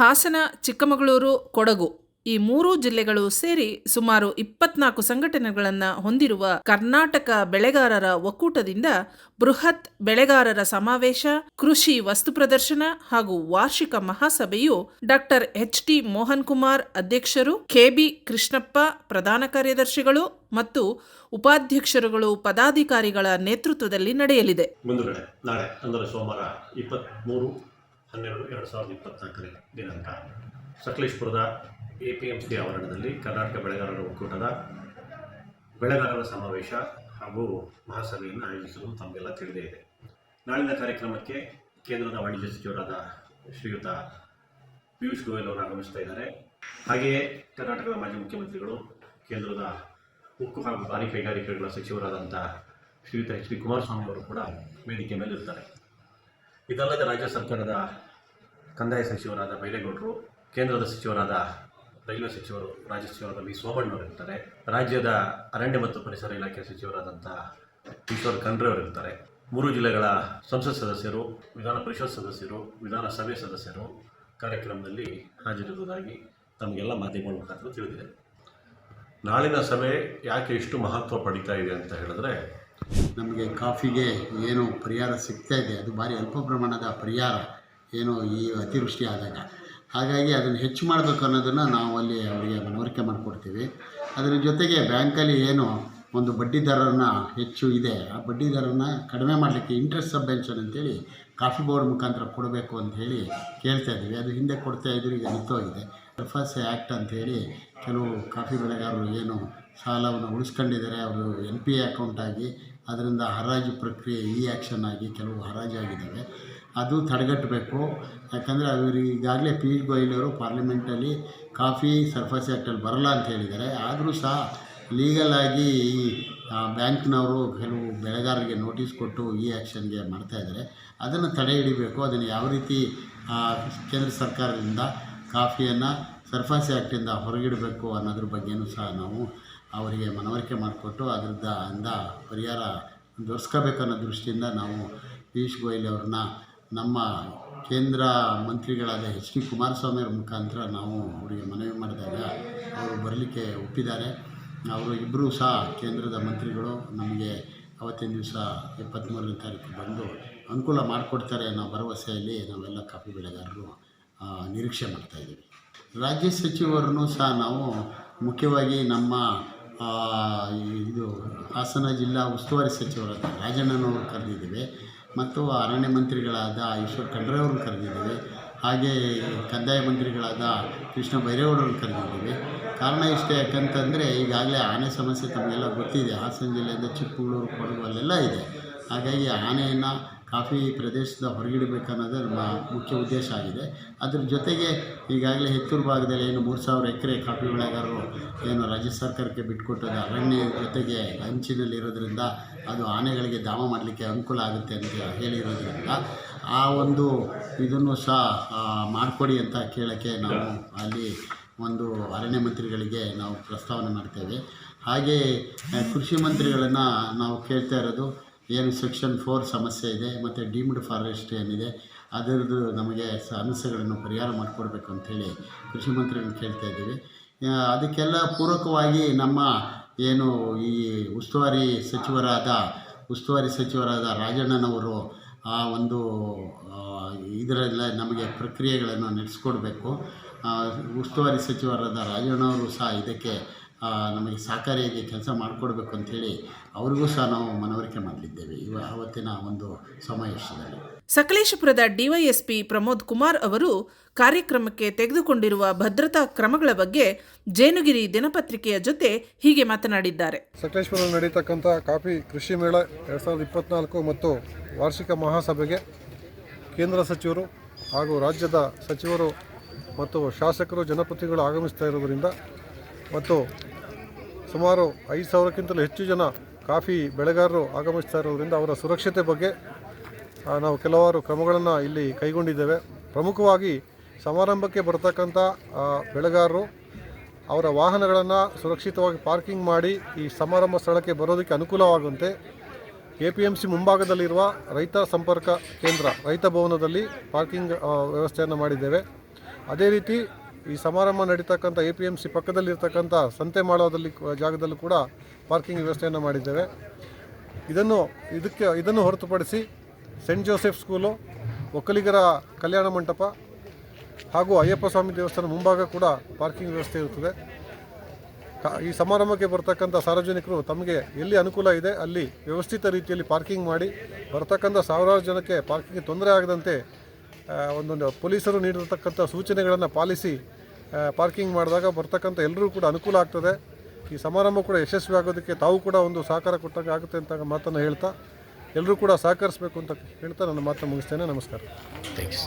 ಹಾಸನ, ಚಿಕ್ಕಮಗಳೂರು, ಕೊಡಗು ಈ ಮೂರು ಜಿಲ್ಲೆಗಳು ಸೇರಿ ಸುಮಾರು ಇಪ್ಪತ್ನಾಲ್ಕು ಸಂಘಟನೆಗಳನ್ನು ಹೊಂದಿರುವ ಕರ್ನಾಟಕ ಬೆಳೆಗಾರರ ಒಕ್ಕೂಟದಿಂದ ಬೃಹತ್ ಬೆಳೆಗಾರರ ಸಮಾವೇಶ, ಕೃಷಿ ವಸ್ತು ಪ್ರದರ್ಶನ ಹಾಗೂ ವಾರ್ಷಿಕ ಮಹಾಸಭೆಯು doctor H T Mohan Kumar ಅಧ್ಯಕ್ಷರು, ಕೆಬಿ ಕೃಷ್ಣಪ್ಪ ಪ್ರಧಾನ ಕಾರ್ಯದರ್ಶಿಗಳು ಮತ್ತು ಉಪಾಧ್ಯಕ್ಷರುಗಳು ಪದಾಧಿಕಾರಿಗಳ ನೇತೃತ್ವದಲ್ಲಿ ನಡೆಯಲಿದೆ. ನಾಳೆ ಅಂದರೆ ಸೋಮವಾರ ಹನ್ನೆರಡು, ಎರಡು ಸಾವಿರದ ಇಪ್ಪತ್ನಾಲ್ಕನೇ ದಿನಾಂಕ. ಸಕಲೇಶ್ಪುರದ ಎ ಪಿ ಎಂ ಸಿ ಆವರಣದಲ್ಲಿ ಕರ್ನಾಟಕ ಬೆಳೆಗಾರರ ಒಕ್ಕೂಟದ ಬೆಳೆಗಾರರ ಸಮಾವೇಶ ಹಾಗೂ ಮಹಾಸಭೆಯನ್ನು ಆಯೋಜಿಸಲು ತಮಗೆಲ್ಲ ತಿಳಿದೇ ಇದೆ. ನಾಳಿನ ಕಾರ್ಯಕ್ರಮಕ್ಕೆ ಕೇಂದ್ರದ ವಾಣಿಜ್ಯ ಸಚಿವರಾದ ಶ್ರೀಯುತ ಪಿಯೂಷ್ ಗೋಯಲ್ ಅವರು ಆಗಮಿಸ್ತಾ ಇದ್ದಾರೆ. ಹಾಗೆಯೇ ಕರ್ನಾಟಕದ ಮಾಜಿ ಮುಖ್ಯಮಂತ್ರಿಗಳು, ಕೇಂದ್ರದ ಉಕ್ಕು ಹಾಗೂ ಭಾರಿ ಕೈಗಾರಿಕೆಗಳ ಸಚಿವರಾದಂಥ ಶ್ರೀಯುತ ಎಚ್ ಡಿ ಕುಮಾರಸ್ವಾಮಿ ಅವರು ಕೂಡ ವೇದಿಕೆ ಮೇಲೆ ಇರ್ತಾರೆ ಇದಲ್ಲದೆ ರಾಜ್ಯ ಸರ್ಕಾರದ ಕಂದಾಯ ಸಚಿವರಾದ ಬೈರೇಗೌಡರು, ಕೇಂದ್ರದ ಸಚಿವರಾದ ರೈಲ್ವೆ ಸಚಿವರು, ರಾಜ್ಯ ಸಚಿವರಾದ ವಿ ಸೋಮಣ್ಣವರು ಇರ್ತಾರೆ. ರಾಜ್ಯದ ಅರಣ್ಯ ಮತ್ತು ಪರಿಸರ ಇಲಾಖೆ ಸಚಿವರಾದಂಥ ಈಶ್ವರ್ ಖಂಡ್ರೆ ಅವರು ಇರ್ತಾರೆ. ಮೂರು ಜಿಲ್ಲೆಗಳ ಸಂಸತ್ ಸದಸ್ಯರು, ವಿಧಾನ ಪರಿಷತ್ ಸದಸ್ಯರು ವಿಧಾನಸಭೆ ಸದಸ್ಯರು ಕಾರ್ಯಕ್ರಮದಲ್ಲಿ ಹಾಜರಿರುವುದಾಗಿ ತಮಗೆಲ್ಲ ಮಾಧ್ಯಮಗಳ ಮುಖಾಂತರ ತಿಳಿದಿದೆ. ನಾಳಿನ ಸಭೆ ಯಾಕೆ ಇಷ್ಟು ಮಹತ್ವ ಪಡಿತಾ ಇದೆ ಅಂತ ಹೇಳಿದ್ರೆ, ನಮಗೆ ಕಾಫಿಗೆ ಏನು ಪರಿಹಾರ ಸಿಗ್ತಾ ಇದೆ, ಅದು ಭಾರಿ ಅಲ್ಪ ಪ್ರಮಾಣದ ಪರಿಹಾರ. ಏನು ಈ ಅತಿವೃಷ್ಟಿ ಆದಾಗ. ಹಾಗಾಗಿ ಅದನ್ನು ಹೆಚ್ಚು ಮಾಡಬೇಕು ಅನ್ನೋದನ್ನು ನಾವು ಅಲ್ಲಿ ಅವರಿಗೆ ಮನವರಿಕೆ ಮಾಡಿಕೊಡ್ತೀವಿ. ಅದರ ಜೊತೆಗೆ ಬ್ಯಾಂಕಲ್ಲಿ ಏನು ಒಂದು ಬಡ್ಡಿ ಹೆಚ್ಚು ಇದೆ. ಆ ಬಡ್ಡಿ ದರನ ಕಡಿಮೆ ಮಾಡಲಿಕ್ಕೆ ಇಂಟ್ರೆಸ್ಟ್ ಸಬ್ವೆನ್ಷನ್ ಅಂತೇಳಿ ಕಾಫಿ ಬೋರ್ಡ್ ಮುಖಾಂತರ ಕೊಡಬೇಕು ಅಂತ ಹೇಳಿ ಕೇಳ್ತಾ ಇದ್ದೀವಿ. ಅದು ಹಿಂದೆ ಕೊಡ್ತಾ ಇದ್ರು ಈಗ ನಿಂತೋಗಿದೆ. ಎಫ್ಎಸ್ ಆ್ಯಕ್ಟ್ ಅಂತೇಳಿ ಕೆಲವು ಕಾಫಿ ಬೆಳೆಗಾರರು ಏನು ಸಾಲವನ್ನು ಉಳಿಸ್ಕೊಂಡಿದ್ದಾರೆ. ಅವರು ಎನ್ ಪಿ ಎ ಅಕೌಂಟ್ ಆಗಿ ಅದರಿಂದ ಹರಾಜು ಪ್ರಕ್ರಿಯೆ ಇ ಆ್ಯಕ್ಷನ್ ಆಗಿ ಕೆಲವು ಹರಾಜಾಗಿದ್ದಾವೆ ಅದು ತಡೆಗಟ್ಟಬೇಕು. ಯಾಕಂದರೆ ಅವರು ಈಗಾಗಲೇ ಪೀಯೂಷ್ ಗೋಯಲ್ ಅವರು ಪಾರ್ಲಿಮೆಂಟಲ್ಲಿ ಕಾಫಿ ಸರ್ಫಸ್ ಆ್ಯಕ್ಟಲ್ಲಿ ಬರಲ್ಲ ಅಂತ ಹೇಳಿದ್ದಾರೆ. ಆದರೂ ಸಹ ಲೀಗಲಾಗಿ ಬ್ಯಾಂಕ್ನವರು ಕೆಲವು ಬೆಳೆಗಾರರಿಗೆ ನೋಟಿಸ್ ಕೊಟ್ಟು ಈ ಆ್ಯಕ್ಷನ್ಗೆ ಮಾಡ್ತಾಯಿದ್ದಾರೆ ಅದನ್ನು ತಡೆ ಹಿಡಿಬೇಕು. ಅದನ್ನು ಯಾವ ರೀತಿ ಕೇಂದ್ರ ಸರ್ಕಾರದಿಂದ ಕಾಫಿಯನ್ನು ಸರ್ಫಾಸ್ ಆ್ಯಕ್ಟಿಂದ ಹೊರಗಿಡಬೇಕು ಅನ್ನೋದ್ರ ಬಗ್ಗೆನೂ ಸಹ ನಾವು ಅವರಿಗೆ ಮನವರಿಕೆ ಮಾಡಿಕೊಟ್ಟು ಅದರಿಂದ ಅಂದ ಪರಿಹಾರ ದೊರಸ್ಕೋಬೇಕು ಅನ್ನೋ ದೃಷ್ಟಿಯಿಂದ ನಾವು ಪಿಯೂಷ್ ಗೋಯಲ್ ಅವ್ರನ್ನ ನಮ್ಮ ಕೇಂದ್ರ ಮಂತ್ರಿಗಳಾದ ಎಚ್ ಡಿ ಕುಮಾರಸ್ವಾಮಿ ಅವ್ರ ಮುಖಾಂತರ ನಾವು ಅವರಿಗೆ ಮನವಿ ಮಾಡಿದಾಗ ಅವರು ಬರಲಿಕ್ಕೆ ಒಪ್ಪಿದ್ದಾರೆ. ಅವರು ಇಬ್ಬರೂ ಸಹ ಕೇಂದ್ರದ ಮಂತ್ರಿಗಳು. ನಮಗೆ ಅವತ್ತಿನ ದಿವಸ ಇಪ್ಪತ್ತ್ಮೂರನೇ ತಾರೀಕು ಬಂದು ಅನುಕೂಲ ಮಾಡಿಕೊಡ್ತಾರೆ ಅನ್ನೋ ಭರವಸೆಯಲ್ಲಿ ನಾವೆಲ್ಲ ಕಾಫಿ ಬೆಳೆಗಾರರು ನಿರೀಕ್ಷೆ ಮಾಡ್ತಾಯಿದ್ದೀವಿ ರಾಜ್ಯ ಸಚಿವರನ್ನು ಸಹ ನಾವು ಮುಖ್ಯವಾಗಿ ನಮ್ಮ ಇದು ಹಾಸನ ಜಿಲ್ಲಾ ಉಸ್ತುವಾರಿ ಸಚಿವರಾದ ರಾಜಣ್ಣನವರು ಕರೆದಿದ್ದೇವೆ. ಮತ್ತು ಅರಣ್ಯ ಮಂತ್ರಿಗಳಾದ ಈಶ್ವರ್ ಖಂಡ್ರೆ ಅವ್ರನ್ನ ಕರೆದಿದ್ದೇವೆ. ಹಾಗೆ ಕಂದಾಯ ಮಂತ್ರಿಗಳಾದ ಕೃಷ್ಣ ಬೈರೇಗೌಡರನ್ನು ಕರೆದಿದ್ದೀವಿ. ಕಾರಣ ಇಷ್ಟೇ ಯಾಕಂತಂದರೆ ಈಗಾಗಲೇ ಆನೆ ಸಮಸ್ಯೆ ತಮಗೆಲ್ಲ ಗೊತ್ತಿದೆ. ಹಾಸನ ಜಿಲ್ಲೆಯಿಂದ ಚಿಕ್ಕಮಗಳೂರು ಕೊಡಗು ಅಲ್ಲೆಲ್ಲ ಇದೆ. ಹಾಗಾಗಿ ಆನೆಯನ್ನು ಕಾಫಿ ಪ್ರದೇಶದ ಹೊರಗಿಡಬೇಕನ್ನೋದು ನಮ್ಮ ಮುಖ್ಯ ಉದ್ದೇಶ ಆಗಿದೆ. ಅದ್ರ ಜೊತೆಗೆ ಈಗಾಗಲೇ ಹೆತ್ತೂರು ಭಾಗದಲ್ಲಿ ಏನು ಮೂರು ಸಾವಿರ ಎಕರೆ ಕಾಫಿ ಬೆಳೆಗಾರರು ಏನು ರಾಜ್ಯ ಸರ್ಕಾರಕ್ಕೆ ಬಿಟ್ಕೊಟ್ಟದ ಅರಣ್ಯ ಜೊತೆಗೆ ಹಂಚಿನಲ್ಲಿರೋದ್ರಿಂದ ಅದು ಆನೆಗಳಿಗೆ ಧಾಮ ಮಾಡಲಿಕ್ಕೆ ಅನುಕೂಲ ಆಗುತ್ತೆ ಅಂತ ಹೇಳಿರೋದ್ರಿಂದ ಆ ಒಂದು ಇದನ್ನು ಸಹ ಮಾಡಿಕೊಡಿ ಅಂತ ಕೇಳೋಕ್ಕೆ ನಾವು ಅಲ್ಲಿ ಒಂದು ಅರಣ್ಯ ಮಂತ್ರಿಗಳಿಗೆ ನಾವು ಪ್ರಸ್ತಾವನೆ ಮಾಡ್ತೇವೆ. ಹಾಗೆ ಕೃಷಿ ಮಂತ್ರಿಗಳನ್ನು ನಾವು ಕೇಳ್ತಾ ಇರೋದು ಏನು ಸೆಕ್ಷನ್ ಫೋರ್ ಸಮಸ್ಯೆ ಇದೆ, ಮತ್ತು ಡೀಮ್ಡ್ ಫಾರೆಸ್ಟ್ ಏನಿದೆ, ಅದರದ್ದು ನಮಗೆ ಸಮಸ್ಯೆಗಳನ್ನು ಪರಿಹಾರ ಮಾಡಿಕೊಡ್ಬೇಕು ಅಂಥೇಳಿ ಕೃಷಿ ಮಂತ್ರಿಗಳನ್ನ ಕೇಳ್ತಾ ಇದ್ದೀವಿ. ಅದಕ್ಕೆಲ್ಲ ಪೂರಕವಾಗಿ ನಮ್ಮ ಏನು ಈ ಉಸ್ತುವಾರಿ ಸಚಿವರಾದ ಉಸ್ತುವಾರಿ ಸಚಿವರಾದ ರಾಜಣ್ಣನವರು ಆ ಒಂದು ಇದರಲ್ಲ ನಮಗೆ ಪ್ರಕ್ರಿಯೆಗಳನ್ನು ನಡೆಸ್ಕೊಡ್ಬೇಕು. ಉಸ್ತುವಾರಿ ಸಚಿವರಾದ ರಾಜಣ್ಣವರು ಸಹ ಇದಕ್ಕೆ ನಮಗೆ ಸಹಕಾರಿಯಾಗಿ ಕೆಲಸ ಮಾಡಿಕೊಡ್ಬೇಕು ಅಂಥೇಳಿ ಅವ್ರಿಗೂ ಸಹ ನಾವು ಮನವರಿಕೆ ಮಾಡಲಿದ್ದೇವೆ. ಇವ ಆವತ್ತಿನ ಒಂದು ಸಮಾವೇಶದಲ್ಲಿ ಸಕಲೇಶಪುರದ ಡಿವೈಎಸ್ಪಿ ಪ್ರಮೋದ್ ಕುಮಾರ್ ಅವರು ಕಾರ್ಯಕ್ರಮಕ್ಕೆ ತೆಗೆದುಕೊಂಡಿರುವ ಭದ್ರತಾ ಕ್ರಮಗಳ ಬಗ್ಗೆ ಜೇನುಗಿರಿ ದಿನಪತ್ರಿಕೆಯ ಜೊತೆ ಹೀಗೆ ಮಾತನಾಡಿದ್ದಾರೆ. ಸಕಲೇಶ್ವರ ನಡೀತಕ್ಕಂಥ ಕಾಫಿ ಕೃಷಿ ಮೇಳ ಎರಡು ಸಾವಿರದ ಇಪ್ಪತ್ನಾಲ್ಕು ಮತ್ತು ವಾರ್ಷಿಕ ಮಹಾಸಭೆಗೆ ಕೇಂದ್ರ ಸಚಿವರು ಹಾಗೂ ರಾಜ್ಯದ ಸಚಿವರು ಮತ್ತು ಶಾಸಕರು ಜನಪ್ರತಿನಿಧಿಗಳು ಆಗಮಿಸ್ತಾ ಇರೋದರಿಂದ ಮತ್ತು ಸುಮಾರು ಐದು ಸಾವಿರಕ್ಕಿಂತಲೂ ಹೆಚ್ಚು ಜನ ಕಾಫಿ ಬೆಳೆಗಾರರು ಆಗಮಿಸ್ತಾ ಇರೋದ್ರಿಂದ ಅವರ ಸುರಕ್ಷತೆ ಬಗ್ಗೆ ನಾವು ಕೆಲವಾರು ಕ್ರಮಗಳನ್ನು ಇಲ್ಲಿ ಕೈಗೊಂಡಿದ್ದೇವೆ. ಪ್ರಮುಖವಾಗಿ ಸಮಾರಂಭಕ್ಕೆ ಬರತಕ್ಕಂಥ ಬೆಳೆಗಾರರು ಅವರ ವಾಹನಗಳನ್ನು ಸುರಕ್ಷಿತವಾಗಿ ಪಾರ್ಕಿಂಗ್ ಮಾಡಿ ಈ ಸಮಾರಂಭ ಸ್ಥಳಕ್ಕೆ ಬರೋದಕ್ಕೆ ಅನುಕೂಲವಾಗುವಂತೆ ಎ ಪಿ ಎಂ ಸಿ ಮುಂಭಾಗದಲ್ಲಿರುವ ರೈತ ಸಂಪರ್ಕ ಕೇಂದ್ರ, ರೈತ ಭವನದಲ್ಲಿ ಪಾರ್ಕಿಂಗ್ ವ್ಯವಸ್ಥೆಯನ್ನು ಮಾಡಿದ್ದೇವೆ. ಅದೇ ರೀತಿ ಈ ಸಮಾರಂಭ ನಡೀತಕ್ಕಂಥ ಎ ಪಿ ಎಂ ಸಿ ಪಕ್ಕದಲ್ಲಿರ್ತಕ್ಕಂಥ ಸಂತೆ ಮಾಡೋದಲ್ಲಿ ಜಾಗದಲ್ಲೂ ಕೂಡ ಪಾರ್ಕಿಂಗ್ ವ್ಯವಸ್ಥೆಯನ್ನು ಮಾಡಿದ್ದೇವೆ. ಇದನ್ನು, ಇದಕ್ಕೆ, ಇದನ್ನು ಹೊರತುಪಡಿಸಿ ಸೆಂಟ್ ಜೋಸೆಫ್ ಸ್ಕೂಲು, ಒಕ್ಕಲಿಗರ ಕಲ್ಯಾಣ ಮಂಟಪ ಹಾಗೂ ಅಯ್ಯಪ್ಪ ಸ್ವಾಮಿ ದೇವಸ್ಥಾನ ಮುಂಭಾಗ ಕೂಡ ಪಾರ್ಕಿಂಗ್ ವ್ಯವಸ್ಥೆ ಇರುತ್ತದೆ. ಈ ಸಮಾರಂಭಕ್ಕೆ ಬರ್ತಕ್ಕಂಥ ಸಾರ್ವಜನಿಕರು ತಮಗೆ ಎಲ್ಲಿ ಅನುಕೂಲ ಇದೆ ಅಲ್ಲಿ ವ್ಯವಸ್ಥಿತ ರೀತಿಯಲ್ಲಿ ಪಾರ್ಕಿಂಗ್ ಮಾಡಿ, ಬರ್ತಕ್ಕಂಥ ಸಾವಿರಾರು ಜನಕ್ಕೆ ಪಾರ್ಕಿಂಗ್ ತೊಂದರೆ ಆಗದಂತೆ ಒಂದೊಂದು ಪೊಲೀಸರು ನೀಡಿರತಕ್ಕಂಥ ಸೂಚನೆಗಳನ್ನು ಪಾಲಿಸಿ ಪಾರ್ಕಿಂಗ್ ಮಾಡಿದಾಗ ಬರ್ತಕ್ಕಂಥ ಎಲ್ಲರೂ ಕೂಡ ಅನುಕೂಲ ಆಗ್ತದೆ. ಈ ಸಮಾರಂಭ ಕೂಡ ಯಶಸ್ವಿ ಆಗೋದಕ್ಕೆ ತಾವು ಕೂಡ ಒಂದು ಸಹಕಾರ ಕೊಟ್ಟಾಗ ಆಗುತ್ತೆ ಅಂತ ಮಾತನ್ನು ಹೇಳ್ತಾ ಎಲ್ಲರೂ ಕೂಡ ಸಹಕರಿಸಬೇಕು ಅಂತ ಹೇಳ್ತಾ ನನ್ನ ಮಾತನ್ನು ಮುಗಿಸ್ತೇನೆ. ನಮಸ್ಕಾರ. ಥ್ಯಾಂಕ್ಸ್